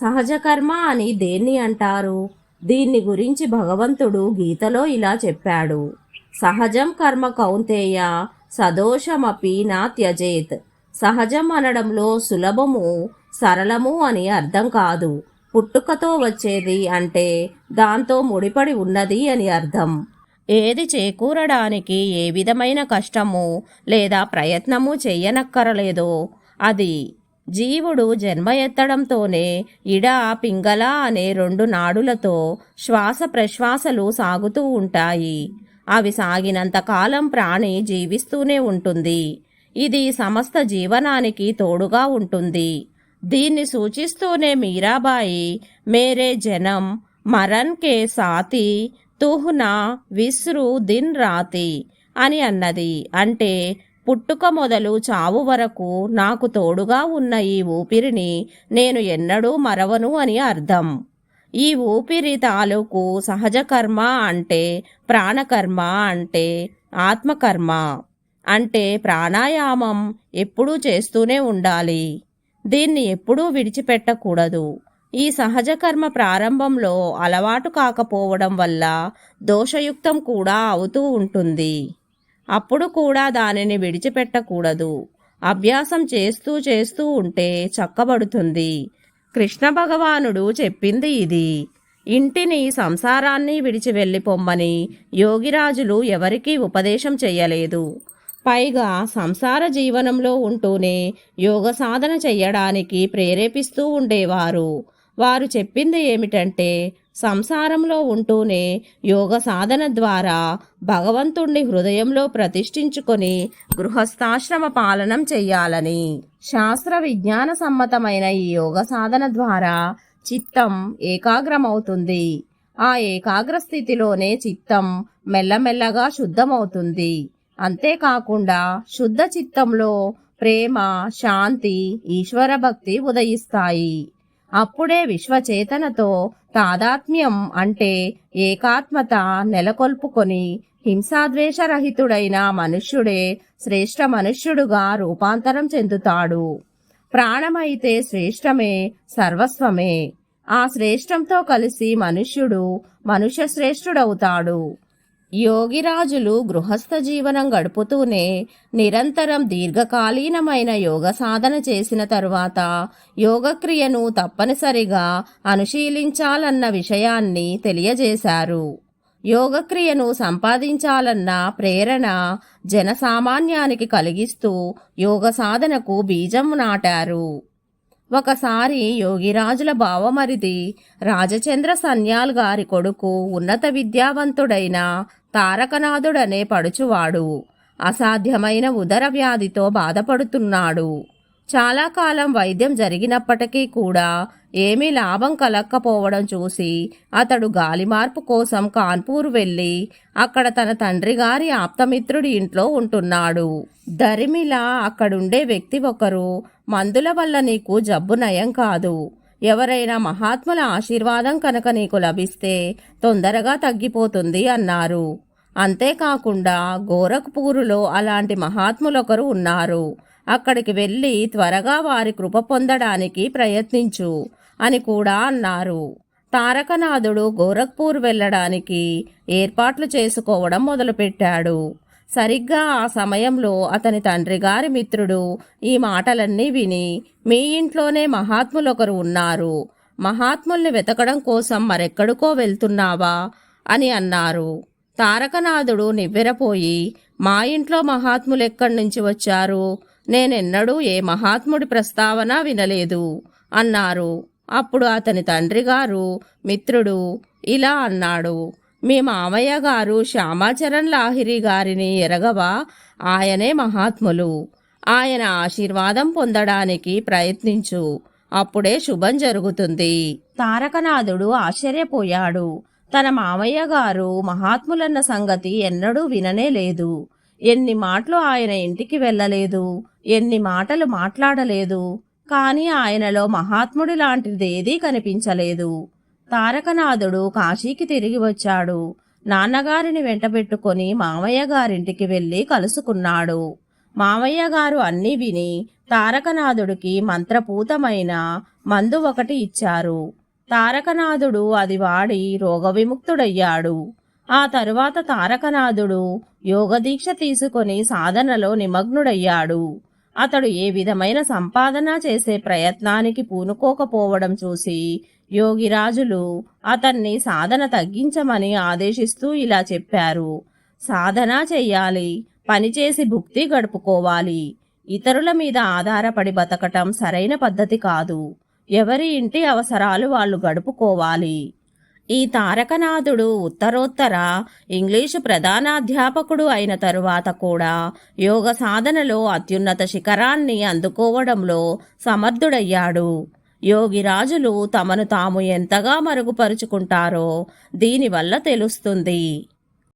సహజ కర్మ అని దేన్ని అంటారు? దీన్ని గురించి భగవంతుడు గీతలో ఇలా చెప్పాడు. సహజం కర్మ కౌంతేయ సదోషమపి నా త్యజేత్. సహజం అనడంలో సులభము సరళము అని అర్థం కాదు. పుట్టుకతో వచ్చేది అంటే దాంతో ముడిపడి ఉన్నది అని అర్థం. ఏది చేకూరడానికి ఏ విధమైన కష్టము లేదా ప్రయత్నము చెయ్యనక్కరలేదో అది జీవుడు జన్మ ఎత్తడంతోనే ఇడ పింగళ అనే రెండు నాడులతో శ్వాస ప్రశ్వాసలు సాగుతూ ఉంటాయి. అవి సాగినంత కాలం ప్రాణి జీవిస్తూనే ఉంటుంది. ఇది సమస్త జీవనానికి తోడుగా ఉంటుంది. దీన్ని సూచిస్తూనే మీరాబాయి మేరే జనం మరన్ కే సాతి తుహ్నా విస్రు దిన్ రాతి అని అన్నది. అంటే పుట్టుక మొదలు చావు వరకు నాకు తోడుగా ఉన్న ఈ ఊపిరిని నేను ఎన్నడూ మరవను అని అర్థం. ఈ ఊపిరి తాలూకు సహజ కర్మ అంటే ప్రాణకర్మ అంటే ఆత్మకర్మ అంటే ప్రాణాయామం ఎప్పుడూ చేస్తూనే ఉండాలి. దీన్ని ఎప్పుడూ విడిచిపెట్టకూడదు. ఈ సహజ కర్మ ప్రారంభంలో అలవాటు కాకపోవడం వల్ల దోషయుక్తం కూడా అవుతూ ఉంటుంది. అప్పుడు కూడా దానిని విడిచిపెట్టకూడదు. అభ్యాసం చేస్తూ చేస్తూ ఉంటే చక్కబడుతుంది. కృష్ణ భగవానుడు చెప్పింది ఇది. ఇంటిని సంసారాన్ని విడిచి వెళ్ళిపోమ్మని యోగిరాజులు ఎవరికీ ఉపదేశం చెయ్యలేదు. పైగా సంసార జీవనంలో ఉంటూనే యోగ సాధన చెయ్యడానికి ప్రేరేపిస్తూ ఉండేవారు. వారు చెప్పింది ఏమిటంటే సంసారంలో ఉంటూనే యోగ సాధన ద్వారా భగవంతుణ్ణి హృదయంలో ప్రతిష్ఠించుకొని గృహస్థాశ్రమ పాలనం చెయ్యాలని. శాస్త్ర విజ్ఞాన సమ్మతమైన ఈ యోగ సాధన ద్వారా చిత్తం ఏకాగ్రమవుతుంది. ఆ ఏకాగ్ర స్థితిలోనే చిత్తం మెల్లమెల్లగా శుద్ధమవుతుంది. అంతేకాకుండా శుద్ధ చిత్తంలో ప్రేమ శాంతి ఈశ్వర భక్తి ఉదయిస్తాయి. అప్పుడే విశ్వచేతనతో తాదాత్మ్యం అంటే ఏకాత్మత నెలకొల్పుకొని హింసాద్వేషరహితుడైన మనుష్యుడే శ్రేష్ఠ మనుష్యుడుగా రూపాంతరం చెందుతాడు. ప్రాణమైతే శ్రేష్టమే సర్వస్వమే. ఆ శ్రేష్టంతో కలిసి మనుష్యుడు మనుష్య శ్రేష్ఠుడవుతాడు యోగిరాజులు గృహస్థ జీవనం గడుపుతూనే నిరంతరం దీర్ఘకాలీనమైన యోగ సాధన చేసిన తరువాత యోగక్రియను తప్పనిసరిగా అనుశీలించాలన్న విషయాన్ని తెలియజేశారు. యోగక్రియను సంపాదించాలన్న ప్రేరణ జనసామాన్యానికి కలిగిస్తూ యోగ సాధనకు బీజం నాటారు. ఒకసారి యోగిరాజుల బావమరిది రాజచంద్ర సన్యాల్ గారి కొడుకు ఉన్నత విద్యావంతుడైన తారకనాథుడనే పడుచువాడు. అసాధ్యమైన ఉదర వ్యాధితో బాధపడుతున్నాడు. చాలా కాలం వైద్యం జరిగినప్పటికీ కూడా ఏమీ లాభం కలక్కపోవడం చూసి అతడు గాలిమార్పు కోసం కాన్పూర్ వెళ్ళి అక్కడ తన తండ్రి గారి ఆప్తమిత్రుడి ఇంట్లో ఉంటున్నాడు. దరిమిలా అక్కడుండే వ్యక్తి ఒకరు మందుల వల్ల నీకు జబ్బు నయం కాదు. ఎవరైనా మహాత్ముల ఆశీర్వాదం కనుక నీకు లభిస్తే తొందరగా తగ్గిపోతుంది అన్నారు. అంతేకాకుండా గోరఖ్పూరులో అలాంటి మహాత్ములొకరు ఉన్నారు. అక్కడికి వెళ్ళి త్వరగా వారి కృప పొందడానికి ప్రయత్నించు. అని కూడా అన్నారు. తారకనాథుడు గోరఖ్పూర్ వెళ్ళడానికి ఏర్పాట్లు చేసుకోవడం మొదలుపెట్టాడు. సరిగ్గా ఆ సమయంలో అతని తండ్రి గారి మిత్రుడు ఈ మాటలన్నీ విని మీ ఇంట్లోనే మహాత్ములొకరు ఉన్నారు. మహాత్ముల్ని వెతకడం కోసం మరెక్కడికో వెళ్తున్నావా? అని అన్నారు. తారకనాథుడు నివ్వెరపోయి మా ఇంట్లో మహాత్ములు ఎక్కడి నుంచి వచ్చారు? నేనెన్నడూ ఏ మహాత్ముడి ప్రస్తావన వినలేదు అన్నారు. అప్పుడు అతని తండ్రి గారు మిత్రుడు ఇలా అన్నాడు మీ మామయ్య గారు శ్యామాచరణ్ లాహిరి గారిని ఎరగవా? ఆయనే మహాత్ములు. ఆయన ఆశీర్వాదం పొందడానికి ప్రయత్నించు. అప్పుడే శుభం జరుగుతుంది. తారకనాథుడు ఆశ్చర్యపోయాడు. తన మామయ్య గారు మహాత్ములన్న సంగతి ఎన్నడూ విననే లేదు. ఎన్ని మాటలు ఆయన ఇంటికి వెళ్ళలేదు. ఎన్ని మాటలు మాట్లాడలేదు. కాని ఆయనలో మహాత్ముడి లాంటిదేదీ కనిపించలేదు. తారకనాథుడు కాశీకి తిరిగి వచ్చాడు. నాన్నగారిని వెంటబెట్టుకొని మామయ్య గారింటికి వెళ్ళి కలుసుకున్నాడు. మామయ్య గారు అన్నీ విని తారకనాథుడికి మంత్రపూతమైన మందు ఒకటి ఇచ్చారు. తారకనాథుడు అది వాడి రోగ విముక్తుడయ్యాడు ఆ తరువాత తారకనాథుడు యోగదీక్ష తీసుకొని సాధనలో నిమగ్నుడయ్యాడు. అతడు ఏ విధమైన సంపాదన చేసే ప్రయత్నానికి పూనుకోకపోవడం చూసి యోగిరాజులు అతన్ని సాధన తగ్గించమని ఆదేశిస్తూ ఇలా చెప్పారు. సాధన చెయ్యాలి పనిచేసి భుక్తి గడుపుకోవాలి. ఇతరుల మీద ఆధారపడి బతకటం సరైన పద్ధతి కాదు. ఎవరి ఇంటి అవసరాలు వాళ్ళు గడుపుకోవాలి. ఈ తారకనాథుడు ఉత్తరోత్తర ఇంగ్లీషు ప్రధానాధ్యాపకుడు అయిన తరువాత కూడా యోగ సాధనలో అత్యున్నత శిఖరాన్ని అందుకోవడంలో సమర్థుడయ్యాడు. యోగిరాజులు తమను తాము ఎంతగా మరుగుపరుచుకుంటారో దీనివల్ల తెలుస్తుంది.